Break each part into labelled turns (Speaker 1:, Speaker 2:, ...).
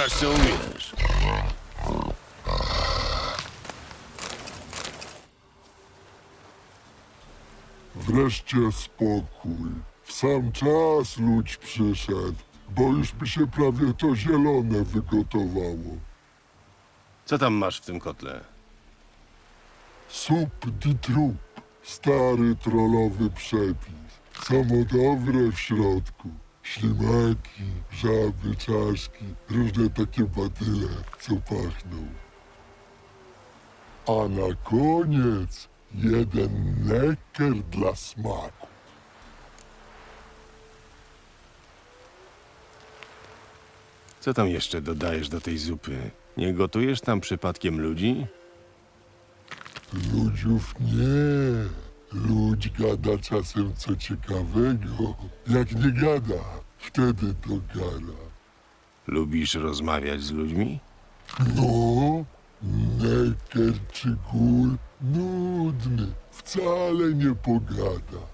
Speaker 1: Pokaż, co umiesz.
Speaker 2: Wreszcie spokój. W sam czas ludź przyszedł, bo już by się prawie to zielone wygotowało.
Speaker 1: Co tam masz w tym kotle?
Speaker 2: Sup di trup, stary trollowy przepis. Samo dobre w środku. Ślimaki, żaby, czaszki, różne takie batyle, co pachną. A na koniec jeden neker dla smaku.
Speaker 1: Co tam jeszcze dodajesz do tej zupy? Nie gotujesz tam przypadkiem ludzi?
Speaker 2: Ludziów nie. Ludź gada czasem co ciekawego. Jak nie gada, wtedy to gada.
Speaker 1: Lubisz rozmawiać z ludźmi?
Speaker 2: No, neker czy gól nudny, wcale nie pogada.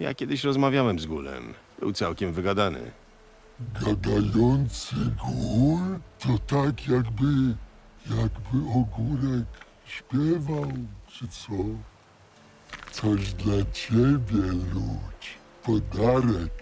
Speaker 1: Ja kiedyś rozmawiałem z Gulem. Był całkiem wygadany.
Speaker 2: Gadający gól to tak jakby, jakby ogórek śpiewał, czy co? Coś dla ciebie, ludź, podarek